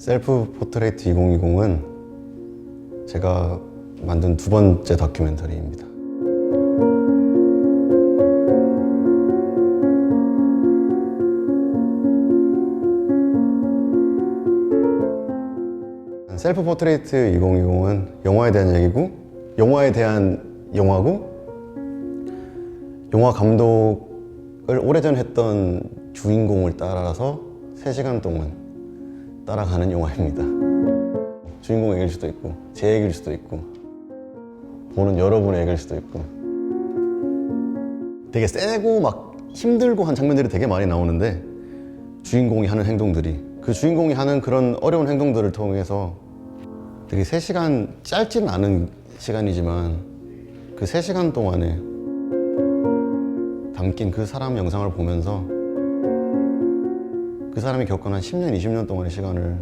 셀프 포트레이트 2020은 제가 만든 두 번째 다큐멘터리입니다. 셀프 포트레이트 2020은 영화에 대한 얘기고 영화에 대한 영화고 영화 감독을 오래전 했던 주인공을 따라서 3시간 동안 따라가는 영화입니다. 주인공 얘기일 수도 있고 제 얘기일 수도 있고 보는 여러분의 얘기일 수도 있고 되게 세고 막 힘들고 한 장면들이 되게 많이 나오는데 주인공이 하는 행동들이 그 주인공이 하는 그런 어려운 행동들을 통해서 되게 3시간 짧지는 않은 시간이지만 그 3시간 동안에 담긴 그 사람 영상을 보면서 그 사람이 겪은 한 10년, 20년 동안의 시간을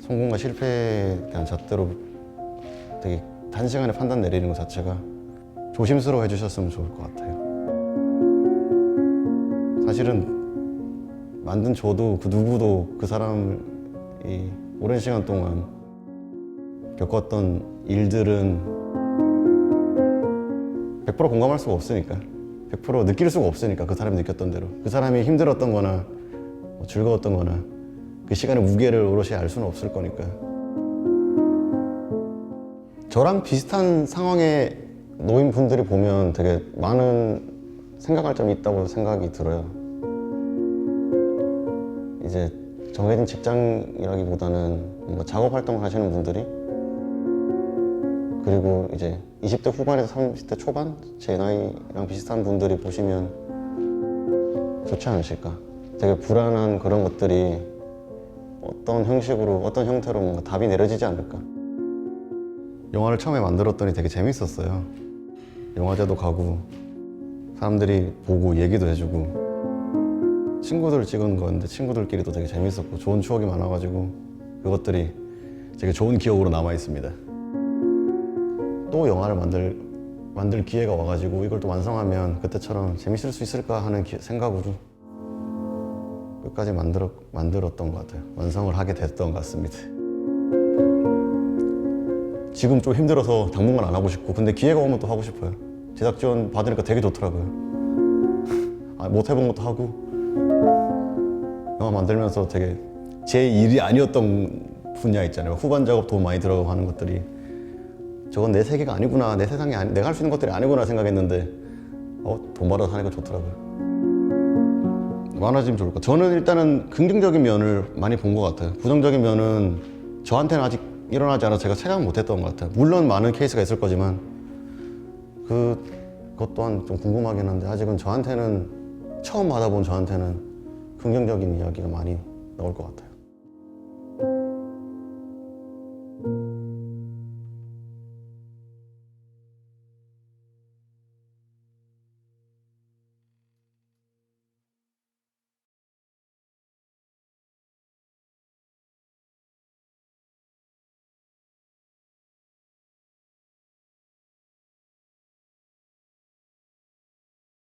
성공과 실패에 대한 잣대로 되게 단시간에 판단 내리는 것 자체가 조심스러워 해주셨으면 좋을 것 같아요. 사실은 만든 저도 그 누구도 그 사람을 이 오랜 시간 동안 겪었던 일들은 100% 공감할 수가 없으니까 100% 느낄 수가 없으니까 그 사람이 느꼈던 대로 그 사람이 힘들었던 거나 뭐 즐거웠던 거나 그 시간의 무게를 오롯이 알 수는 없을 거니까. 저랑 비슷한 상황에 놓인 분들이 보면 되게 많은 생각할 점이 있다고 생각이 들어요. 이제 정해진 직장이라기보다는 뭔가 작업 활동을 하시는 분들이 그리고 이제 20대 후반에서 30대 초반 제 나이랑 비슷한 분들이 보시면 좋지 않으실까 되게 불안한 그런 것들이 어떤 형식으로 어떤 형태로 뭔가 답이 내려지지 않을까 영화를 처음에 만들었더니 되게 재밌었어요 영화제도 가고 사람들이 보고 얘기도 해주고 친구들 찍은 건데 친구들끼리도 되게 재밌었고 좋은 추억이 많아가지고 그것들이 되게 좋은 기억으로 남아 있습니다. 또 영화를 만들 만들 기회가 와가지고 이걸 또 완성하면 그때처럼 재밌을 수 있을까 하는 기- 생각으로 끝까지 만들었 만들었던 것 같아요. 완성을 하게 됐던 것 같습니다. 지금 좀 힘들어서 당분간 안 하고 싶고 근데 기회가 오면 또 하고 싶어요. 제작 지원 받으니까 되게 좋더라고요. 아, 못 해본 것도 하고 영화 만들면서 되게 제 일이 아니었던 분야 있잖아요. 후반 작업 돈 많이 들어가고 하는 것들이 저건 내 세계가 아니구나, 내 세상이 아니, 내가 할 수 있는 것들이 아니구나 생각했는데 어, 돈 받아서 하니까 좋더라고요. 많아지면 좋을 것 같아요. 저는 일단은 긍정적인 면을 많이 본 것 같아요. 부정적인 면은 저한테는 아직 일어나지 않아서 제가 체감 못했던 것 같아요. 물론 많은 케이스가 있을 거지만 그, 그것 또한 좀 궁금하긴 한데 아직은 저한테는 처음 받아본 저한테는 긍정적인 이야기가 많이 나올 것 같아요.